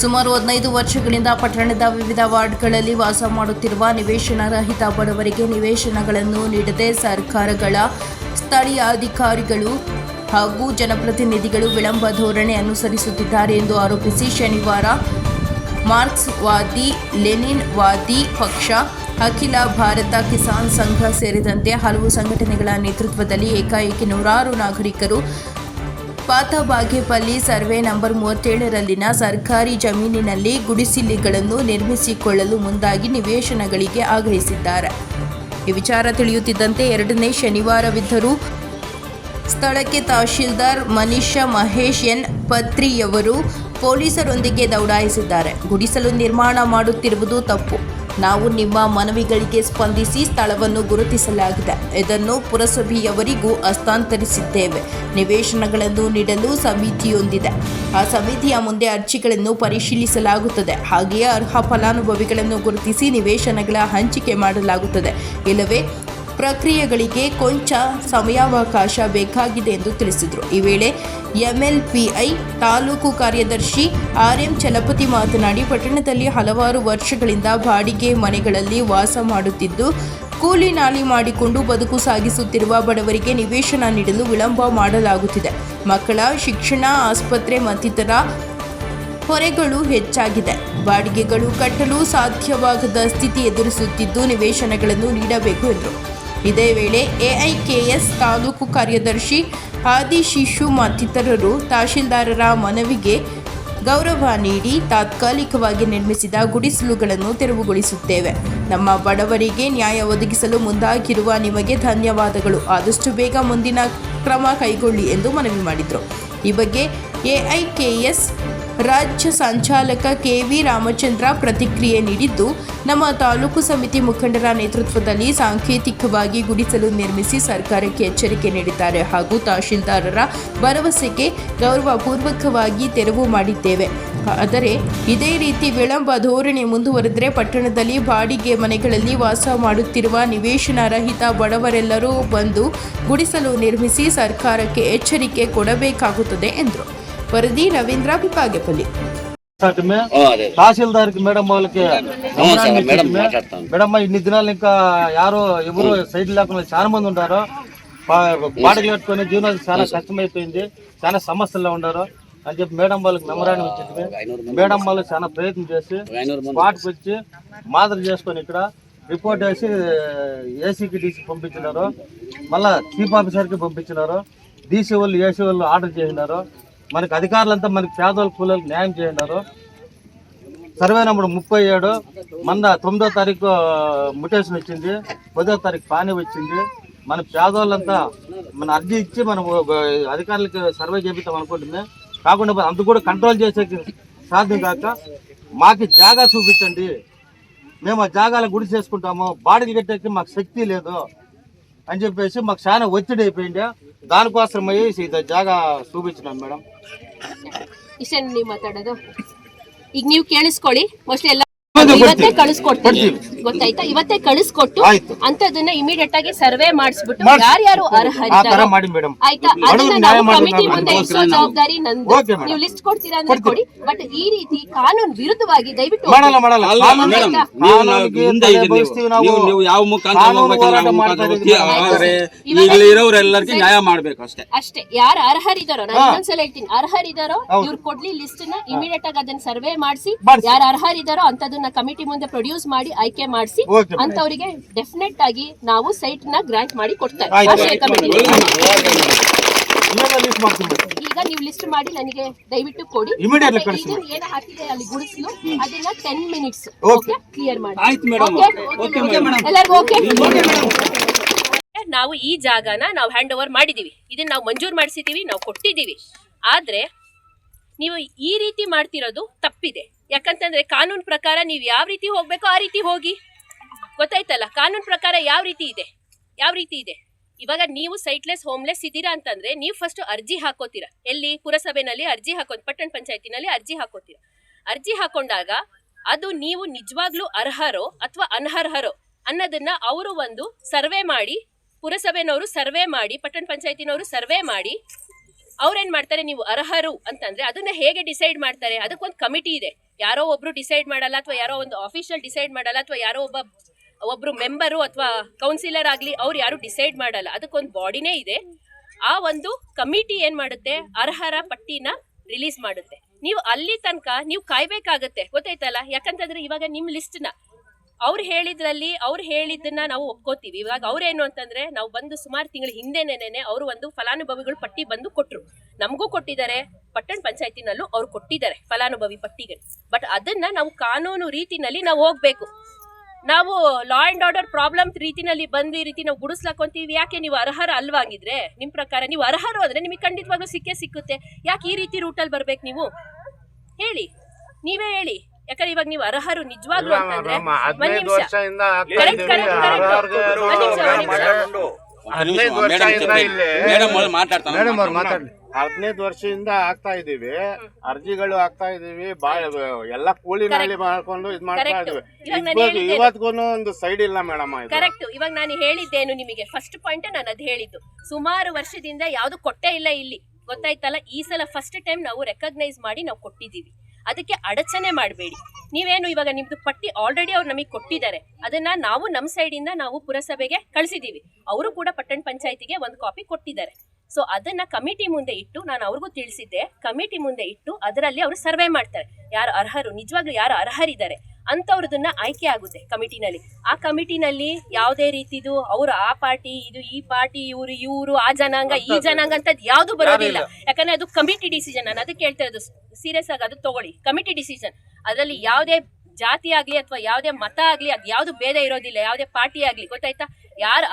ಸುಮಾರು ಹದಿನೈದು ವರ್ಷಗಳಿಂದ ಪಟ್ಟಣದ ವಿವಿಧ ವಾರ್ಡ್ಗಳಲ್ಲಿ ವಾಸ ಮಾಡುತ್ತಿರುವ ನಿವೇಶನ ರಹಿತ ಬಡವರಿಗೆ ನಿವೇಶನಗಳನ್ನು ನೀಡದೆ ಸರ್ಕಾರಗಳ ಸ್ಥಳೀಯ ಅಧಿಕಾರಿಗಳು ಹಾಗೂ ಜನಪ್ರತಿನಿಧಿಗಳು ವಿಳಂಬ ಧೋರಣೆ ಅನುಸರಿಸುತ್ತಿದ್ದಾರೆ ಎಂದು ಆರೋಪಿಸಿ ಶನಿವಾರ ಮಾರ್ಕ್ಸ್ವಾದಿ ಲೆನಿನ್ ವಾದಿ ಪಕ್ಷ, ಅಖಿಲ ಭಾರತ ಕಿಸಾನ್ ಸಂಘ ಸೇರಿದಂತೆ ಹಲವು ಸಂಘಟನೆಗಳ ನೇತೃತ್ವದಲ್ಲಿ ಏಕಾಏಕಿ ನೂರಾರು ನಾಗರಿಕರು ಪಾತಬಾಗೇಪಲ್ಲಿ ಸರ್ವೆ ನಂಬರ್ ಮೂವತ್ತೇಳರಲ್ಲಿನ ಸರ್ಕಾರಿ ಜಮೀನಿನಲ್ಲಿ ಗುಡಿಸಿಲಿಗಳನ್ನು ನಿರ್ಮಿಸಿಕೊಳ್ಳಲು ಮುಂದಾಗಿ ನಿವೇಶನಗಳಿಗೆ ಆಗ್ರಹಿಸಿದ್ದಾರೆ. ಈ ವಿಚಾರ ತಿಳಿಯುತ್ತಿದ್ದಂತೆ ಎರಡನೇ ಶನಿವಾರವಿದ್ದರೂ ಸ್ಥಳಕ್ಕೆ ತಹಶೀಲ್ದಾರ್ ಮನೀಷಾ ಮಹೇಶ್ ಎನ್. ಪತ್ರಿಯವರು ಪೊಲೀಸರೊಂದಿಗೆ ದೌಡಾಯಿಸಿದ್ದಾರೆ. ಗುಡಿಸಲು ನಿರ್ಮಾಣ ಮಾಡುತ್ತಿರುವುದು ತಪ್ಪು. ನಾವು ನಿಮ್ಮ ಮನವಿಗಳಿಗೆ ಸ್ಪಂದಿಸಿ ಸ್ಥಳವನ್ನು ಗುರುತಿಸಲಾಗಿದೆ. ಇದನ್ನು ಪುರಸಭೆಯವರಿಗೂ ಹಸ್ತಾಂತರಿಸಿದ್ದೇವೆ. ನಿವೇಶನಗಳನ್ನು ನೀಡಲು ಸಮಿತಿಯೊಂದಿದೆ. ಆ ಸಮಿತಿಯ ಮುಂದೆ ಅರ್ಜಿಗಳನ್ನು ಪರಿಶೀಲಿಸಲಾಗುತ್ತದೆ. ಹಾಗೆಯೇ ಅರ್ಹ ಫಲಾನುಭವಿಗಳನ್ನು ಗುರುತಿಸಿ ನಿವೇಶನಗಳ ಹಂಚಿಕೆ ಮಾಡಲಾಗುತ್ತದೆ. ಇಲ್ಲವೇ, ಪ್ರಕ್ರಿಯೆಗಳಿಗೆ ಕೊಂಚ ಸಮಯಾವಕಾಶ ಬೇಕಾಗಿದೆ ಎಂದು ತಿಳಿಸಿದರು. ಈ ವೇಳೆ ಎಂಎಲ್ಪಿಐ ತಾಲೂಕು ಕಾರ್ಯದರ್ಶಿ ಆರ್ಎಂ ಚಲಪತಿ ಮಾತನಾಡಿ, ಪಟ್ಟಣದಲ್ಲಿ ಹಲವಾರು ವರ್ಷಗಳಿಂದ ಬಾಡಿಗೆ ಮನೆಗಳಲ್ಲಿ ವಾಸ ಮಾಡುತ್ತಿದ್ದು, ಕೂಲಿ ನಾಲಿ ಮಾಡಿಕೊಂಡು ಬದುಕು ಸಾಗಿಸುತ್ತಿರುವ ಬಡವರಿಗೆ ನಿವೇಶನ ನೀಡಲು ವಿಳಂಬ ಮಾಡಲಾಗುತ್ತಿದೆ. ಮಕ್ಕಳ ಶಿಕ್ಷಣ, ಆಸ್ಪತ್ರೆ ಮತ್ತಿತರ ಹೊರೆಗಳು ಹೆಚ್ಚಾಗಿದೆ. ಬಾಡಿಗೆಗಳು ಕಟ್ಟಲು ಸಾಧ್ಯವಾಗದ ಸ್ಥಿತಿ ಎದುರಿಸುತ್ತಿದ್ದು, ನಿವೇಶನಗಳನ್ನು ನೀಡಬೇಕು ಎಂದರು. ಇದೇ ವೇಳೆ ಎಐಕೆಎಸ್ ತಾಲೂಕು ಕಾರ್ಯದರ್ಶಿ ಆದಿಶಿಶು ಮತ್ತಿತರರು ತಹಶೀಲ್ದಾರರ ಮನವಿಗೆ ಗೌರವ ನೀಡಿ ತಾತ್ಕಾಲಿಕವಾಗಿ ನಿರ್ಮಿಸಿದ ಗುಡಿಸಲುಗಳನ್ನು ತೆರವುಗೊಳಿಸುತ್ತೇವೆ. ನಮ್ಮ ಬಡವರಿಗೆ ನ್ಯಾಯ ಒದಗಿಸಲು ಮುಂದಾಗಿರುವ ನಿಮಗೆ ಧನ್ಯವಾದಗಳು. ಆದಷ್ಟು ಬೇಗ ಮುಂದಿನ ಕ್ರಮ ಕೈಗೊಳ್ಳಿ ಎಂದು ಮನವಿ ಮಾಡಿದರು. ಈ ಬಗ್ಗೆ ಎಐಕೆಎಸ್ ರಾಜ್ಯ ಸಂಚಾಲಕ ಕೆವಿ ರಾಮಚಂದ್ರ ಪ್ರತಿಕ್ರಿಯೆ ನೀಡಿದ್ದು, ನಮ್ಮ ತಾಲೂಕು ಸಮಿತಿ ಮುಖಂಡರ ನೇತೃತ್ವದಲ್ಲಿ ಸಾಂಕೇತಿಕವಾಗಿ ಗುಡಿಸಲು ನಿರ್ಮಿಸಿ ಸರ್ಕಾರಕ್ಕೆ ಎಚ್ಚರಿಕೆ ನೀಡಿದ್ದಾರೆ ಹಾಗೂ ತಹಶೀಲ್ದಾರರ ಭರವಸೆಗೆ ಗೌರವಪೂರ್ವಕವಾಗಿ ತೆರವು ಮಾಡಿದ್ದೇವೆ. ಆದರೆ, ಇದೇ ರೀತಿ ವಿಳಂಬ ಧೋರಣೆ ಮುಂದುವರೆದರೆ ಪಟ್ಟಣದಲ್ಲಿ ಬಾಡಿಗೆ ಮನೆಗಳಲ್ಲಿ ವಾಸ ಮಾಡುತ್ತಿರುವ ನಿವೇಶನ ರಹಿತ ಬಡವರೆಲ್ಲರೂ ಬಂದು ಗುಡಿಸಲು ನಿರ್ಮಿಸಿ ಸರ್ಕಾರಕ್ಕೆ ಎಚ್ಚರಿಕೆ ಕೊಡಬೇಕಾಗುತ್ತದೆ, ಎಂದರು. ವರದಿ రవీంద్ర పిపాగేపల్లి సాటమే ఓ, అదే తహసీల్దార్ కి మేడం వాళ్ళకి అవును సార్, మేడం మాట్లాడతాను. మేడం ఇన్ని దినాలు ఇంకా యారో ఎవరు సైడ్ లేకుండా చాలా మంది ఉన్నారు బాడీలు కట్టుకొని జీవనాలు చాలా కష్టమైపోయింది చాలా సమస్యల్లో ఉన్నారు అని చెప్పి మేడం వాళ్ళకి మెమరాన్ని వచ్చింది ఐనూరు మంది మేడం వాళ్ళు చాలా ప్రయత్నం చేసి ఒక ఐనూరు మంది స్పాట్కి వచ్చి మాదిరి చేసుకొని ఇక్కడ రిపోర్ట్ వేసి ఏసీకి డీసీ పంపించినారు మళ్ళా చీఫ్ ఆఫీసర్కి పంపించినారు డీసీ వాళ్ళు ఏసీ వాళ్ళు ఆర్డర్ చేసినారు మనకి అధికారులంతా మనకి పేదోళ్ళ కూలీలకు న్యాయం చేయన్నారు. సర్వే నెంబర్ ముప్పై ఏడు మన తొమ్మిదో తారీఖు ముటేషన్ వచ్చింది. పదో తారీఖు పానీ వచ్చింది. మన పేదోళ్ళంతా మన అర్జీ ఇచ్చి మనం అధికారులకి సర్వే చేపిస్తాం అనుకుంటుంది. కాకుండా అంత కూడా కంట్రోల్ చేసే సాధ్యం కాక మాకు జాగా చూపించండి. మేము ఆ జాగాలో గుడి చేసుకుంటాము. బాడీలు కట్టేకి మాకు శక్తి లేదు. అని చెప్పేసి మాకు చాలా ఒత్తిడి అయిపోయింది దానికోసం అయ్యి ఇది జాగా చూపించినాం మేడం ಇಷ್ಟೇ ನೀವು ಮಾತಾಡೋದು ಈಗ ನೀವು ಕೇಳಿಸ್ಕೊಳ್ಳಿ ಮೋಸ್ಟ್ಲಿ ಎಲ್ಲ ಇವತ್ತೇ ಕಳಿಸ್ಕೊಡ್ತೀನಿ ಗೊತ್ತಾಯ್ತಾ? ಇವತ್ತೇ ಕಳಿಸ್ಕೊಟ್ಟು. ಅಂತದನ್ನ ಇಮಿಡಿಯೇಟ್ ಆಗಿ ಸರ್ವೆ ಮಾಡಿಸ್ಬಿಟ್ಟು ಮಾಡ್ಸಿ. ಯಾರ್ಯಾರು ಅರ್ಹರಿದ್ದಾರೋ. ಆಯ್ತಾ? ಅದನ್ನ ನಾವು ಕಮಿಟಿ ಮುಂದೆ ಇರಿಸೋ ಜವಾಬ್ದಾರಿ ನಂದು. ನೀವು ಲಿಸ್ಟ್ ಕೊಡ್ತೀರಾ ಅಂದ್ರೆ ಕೊಡಿ. ಬಟ್ ಈ ರೀತಿ ಕಾನೂನು ವಿರುದ್ಧವಾಗಿ ದಯವಿಟ್ಟು? ನೀವು ಯಾವ ಮುಖಾಂತರ ನ್ಯಾಯ ಮಾಡ್ಬೇಕು ಅಷ್ಟೇ. ಅಷ್ಟೇ. ಯಾರು ಅರ್ಹರಿದಾರೋ ನಾನು. ಇನ್ನೊಂದ್ಸಲ ಹೇಳ್ತೀನಿ. ಅರ್ಹರಿದಾರೋ. ಇವ್ರು ಕೊಡ್ಲಿ ಲಿಸ್ಟ್ನ. ಇಮಿಡಿಯೇಟ್ ಆಗಿ ಅದನ್ನ ಸರ್ವೆ ಮಾಡಿಸಿ. ಮಾಡ್ಸಿ. ಯಾರು ಅರ್ಹರಿದಾರೋ ಅಂತದನ್ನ ಕಮಿಟಿ ಮುಂದೆ ಪ್ರೊಡ್ಯೂಸ್ ಮಾಡಿ ಆಯ್ಕೆ ಮಾಡಿಸಿ ಅಂತ ಅಂತವರಿಗೆ ಡೆಫಿನೆಟ್ ಆಗಿ ನಾವು ಸೈಟ್ನ ಗ್ರಾಂಟ್ ಮಾಡಿ ಕೊಡ್ತಾರೆ. ಈಗ ನೀವು ಲಿಸ್ಟ್ ಮಾಡಿ ನನಗೆ ದಯವಿಟ್ಟು ಕೊಡಿ. ಏನು ಹಾಕಿದೆ ಅಲ್ಲಿ ಗುಡಿಸ್ಲು ಅದನ್ನ ಟೆನ್ ಮಿನಿಟ್ಸ್ ಓಕೆ ಕ್ಲಿಯರ್ ಮಾಡಿ. ಆಯ್ತು ಮೇಡಮ್. Okay madam. ಎಲ್ಲರಿಗೂ ಓಕೆ ನಾವು ಈ ಜಾಗನ ನಾವು ಹ್ಯಾಂಡ್ ಓವರ್ ಮಾಡಿದೀವಿ. ಇದನ್ನ ನಾವು ಮಂಜೂರು ಮಾಡಿಸಿದೀವಿ ನಾವು ಕೊಟ್ಟಿದ್ದೀವಿ ಆದ್ರೆ ನೀವು ಈ ರೀತಿ ಮಾಡ್ತಿರೋದು ತಪ್ಪಿದೆ. ಯಾಕಂತಂದ್ರೆ ಕಾನೂನು ಪ್ರಕಾರ ನೀವು ಯಾವ ರೀತಿ ಹೋಗ್ಬೇಕೋ ಆ ರೀತಿ ಹೋಗಿ. ಗೊತ್ತಾಯ್ತಲ್ಲ? ಕಾನೂನು ಪ್ರಕಾರ ಯಾವ ರೀತಿ ಇದೆ? ಯಾವ ರೀತಿ ಇದೆ? ಇವಾಗ ನೀವು ಸೈಟ್ಲೆಸ್, ಹೋಮ್ಲೆಸ್ ಇದ್ದೀರಾ ಅಂತಂದ್ರೆ ನೀವು ಫಸ್ಟ್ ಅರ್ಜಿ ಹಾಕೋತೀರಾ. ಎಲ್ಲಿ? ಪುರಸಭೆನಲ್ಲಿ ಅರ್ಜಿ ಹಾಕೋ, ಪಟ್ಟಣ ಪಂಚಾಯತಿನಲ್ಲಿ ಅರ್ಜಿ ಹಾಕೋತೀರಾ. ಅರ್ಜಿ ಹಾಕೊಂಡಾಗ ಅದು ನೀವು ನಿಜವಾಗ್ಲೂ ಅರ್ಹರೋ ಅಥವಾ ಅನರ್ಹರೋ ಅನ್ನೋದನ್ನ ಅವರು ಒಂದು ಸರ್ವೆ ಮಾಡಿ, ಪುರಸಭೆನವರು ಸರ್ವೆ ಮಾಡಿ, ಪಟ್ಟಣ ಪಂಚಾಯತಿನವರು ಸರ್ವೆ ಮಾಡಿ ಅವ್ರೇನ್ ಮಾಡ್ತಾರೆ, ನೀವು ಅರ್ಹರು ಅಂತಂದ್ರೆ ಅದನ್ನ ಹೇಗೆ ಡಿಸೈಡ್ ಮಾಡ್ತಾರೆ? ಅದಕ್ಕೊಂದು ಕಮಿಟಿ ಇದೆ. ಯಾರೋ ಒಬ್ರು ಡಿಸೈಡ್ ಮಾಡಲ್ಲ ಅಥವಾ ಯಾರೋ ಒಂದು ಆಫೀಷಿಯಲ್ ಡಿಸೈಡ್ ಮಾಡಲ್ಲ ಅಥವಾ ಯಾರೋ ಒಬ್ಬ, ಒಬ್ರು ಮೆಂಬರು ಅಥವಾ ಕೌನ್ಸಿಲರ್ ಆಗ್ಲಿ ಅವ್ರು ಯಾರು ಡಿಸೈಡ್ ಮಾಡಲ್ಲ. ಅದಕ್ಕೊಂದು ಬಾಡಿನೇ ಇದೆ. ಆ ಒಂದು ಕಮಿಟಿ ಏನ್ ಮಾಡುತ್ತೆ? ಅರ್ಹರ ಪಟ್ಟಿನ ರಿಲೀಸ್ ಮಾಡುತ್ತೆ. ನೀವು ಅಲ್ಲಿ ತನಕ, ನೀವು ಕಾಯ್ಬೇಕಾಗತ್ತೆ. ಗೊತ್ತಾಯ್ತಲ್ಲ? ಯಾಕಂತಂದ್ರೆ ಇವಾಗ ನಿಮ್ಮ ಲಿಸ್ಟ್ನ ಅವ್ರು ಹೇಳಿದ್ರಲ್ಲಿ ಅವ್ರು ಹೇಳಿದ್ದನ್ನ ನಾವು ಒಪ್ಕೋತೀವಿ. ಇವಾಗ ಅವ್ರೇನು ಅಂತಂದ್ರೆ ನಾವು ಬಂದು ಸುಮಾರು ತಿಂಗಳ ಹಿಂದೆನೇನೆ ಅವರು ಒಂದು ಫಲಾನುಭವಿಗಳು ಪಟ್ಟಿ ಬಂದು ಕೊಟ್ರು. ನಮಗೂ ಕೊಟ್ಟಿದ್ದಾರೆ, ಪಟ್ಟಣ ಪಂಚಾಯತಿನಲ್ಲೂ ಅವ್ರು ಕೊಟ್ಟಿದ್ದಾರೆ ಫಲಾನುಭವಿ ಪಟ್ಟಿಗೆ. ಬಟ್ ಅದನ್ನ ನಾವು ಕಾನೂನು ರೀತಿನಲ್ಲಿ ನಾವು ಹೋಗ್ಬೇಕು. ನಾವು ಲಾ ಅಂಡ್ ಆರ್ಡರ್ ಪ್ರಾಬ್ಲಮ್ ರೀತಿನಲ್ಲಿ ಬಂದು ಈ ರೀತಿ ನಾವು ಗುಡಿಸ್ಲಾಕೊಂತೀವಿ ಯಾಕೆ ನೀವು ಅರ್ಹರ ಅಲ್ವಾಗಿದ್ರೆ ನಿಮ್ಮ ಪ್ರಕಾರ ನೀವು ಅರ್ಹರು ಅಂದ್ರೆ ನಿಮಗೆ ಖಂಡಿತವಾಗ್ಲೂ ಸಿಕ್ಕೇ ಸಿಕ್ಕುತ್ತೆ. ಯಾಕೆ ಈ ರೀತಿ ರೂಟಲ್ಲಿ ಬರ್ಬೇಕು ನೀವು? ಹೇಳಿ. ನೀವೇ ಹೇಳಿ. ಯಾಕಂದ್ರೆ ಇವಾಗ ನೀವು ಅರ್ಹರು ನಿಜವಾಗ್ಲೂ ಅಂತಂದ್ರೆ ಒಂದ್ ಹದಿನೈದು ನಿಮಿಷ. ವರ್ಷದಿಂದ ಆಗ್ತಾ ಕರೆಕ್ಟ್ ಇದೀವಿ. correct, correct. ಒಂದ್ ನಿಮಿಷ, ಒಂದ್ ನಿಮಿಷ. ಹದಿನೈದು ವರ್ಷದಿಂದ ಇಲ್ಲಿ ಮೇಡಮ್ ಮಾತಾಡ್ತಾನೆ ಮೇಡಮ್ ಅವ್ರು ಮಾತಾಡ್ಲಿ. ಹದಿನೈದು ವರ್ಷದಿಂದ ಆಗ್ತಾ ಇದೀವಿ. ಅರ್ಜಿಗಳು ಆಗ್ತಾ ಇದೀವಿ. ಬಾಳ ಎಲ್ಲ ಕೂಲಿ ನಾಲಿ ಮಾಡ್ಕೊಂಡು ಇದ್ ಮಾಡ್ತಾ ಇದ್ದೀವಿ ಇದೀವಿ. ಇವಾಗ ನಾನು ಇವತ್ಗೂ ಒಂದು ಸೈಡ್ ಇಲ್ಲ ಮೇಡಮ್ ಇದು. ಕರೆಕ್ಟ್ ಇವಾಗ ನಾನು ಹೇಳಿದ್ದೇನು ನಿಮಗೆ. ಫಸ್ಟ್ ಪಾಯಿಂಟ್ ನಾನು ಅದ್ ಹೇಳಿದ್ದು. ಸುಮಾರು ವರ್ಷದಿಂದ ಯಾವ್ದು ಕೊಟ್ಟೇ ಇಲ್ಲ ಇಲ್ಲಿ. ಗೊತ್ತಾಯ್ತಲ್ಲ? ಈ ಸಲ ಫಸ್ಟ್ ಟೈಮ್ ನಾವು ರೆಕಗ್ನೈಸ್ ಮಾಡಿ ನಾವು ಕೊಟ್ಟಿದ್ದೀವಿ. ಅದಕ್ಕೆ ಅಡಚಣೆ ಮಾಡಬೇಡಿ. ನೀವೇನು ಇವಾಗ ನಿಮ್ದು ಪಟ್ಟಿ ಆಲ್ರೆಡಿ ಅವ್ರು ನಮಗೆ ಕೊಟ್ಟಿದ್ದಾರೆ. ಅದನ್ನ ನಾವು ನಮ್ಮ ಸೈಡಿಂದ ನಾವು ಪುರಸಭೆಗೆ ಕಳಿಸಿದ್ದೀವಿ ಅವರು ಕೂಡ ಪಟ್ಟಣ ಪಂಚಾಯತಿಗೆ ಒಂದು ಕಾಪಿ ಕೊಟ್ಟಿದ್ದಾರೆ. ಸೊ ಅದನ್ನ ಕಮಿಟಿ ಮುಂದೆ ಇಟ್ಟು ನಾನು ಅವ್ರಿಗೂ ತಿಳಿಸಿದ್ದೆ. ಕಮಿಟಿ ಮುಂದೆ ಇಟ್ಟು ಅದರಲ್ಲಿ ಅವರು ಸರ್ವೆ ಮಾಡ್ತಾರೆ. ಯಾರು ಅರ್ಹರು, ನಿಜವಾಗ್ಲೂ ಯಾರು ಅರ್ಹರಿದ್ದಾರೆ? ಅಂಥವ್ರದನ್ನ ಆಯ್ಕೆ ಆಗುತ್ತೆ ಕಮಿಟಿನಲ್ಲಿ. ಆ ಕಮಿಟಿನಲ್ಲಿ ಯಾವುದೇ ರೀತಿದು ಅವರು ಆ ಪಾರ್ಟಿ ಇದು ಈ ಪಾರ್ಟಿ ಇವರು ಇವರು ಆ ಜನಾಂಗ ಈ ಜನಾಂಗ ಅಂತ ಯಾವುದು ಬರೋದಿಲ್ಲ. ಯಾಕಂದ್ರೆ ಅದು ಕಮಿಟಿ ಡಿಸಿಷನ್. ನಾನು ಅದಕ್ಕೆ ಹೇಳ್ತಾ ಇರೋದು ಸೀರಿಯಸ್ ಆಗಿ ಅದು ತಗೊಳ್ಳಿ. Committee decision. ಅದರಲ್ಲಿ ಯಾವುದೇ ಜಾತಿ ಆಗ್ಲಿ ಅಥವಾ ಯಾವುದೇ ಮತ ಆಗ್ಲಿ ಅದು ಯಾವುದು ಭೇದ ಇರೋದಿಲ್ಲ. ಯಾವುದೇ ಪಾರ್ಟಿ ಆಗ್ಲಿ. ಗೊತ್ತಾಯ್ತಾ? ಯಾರು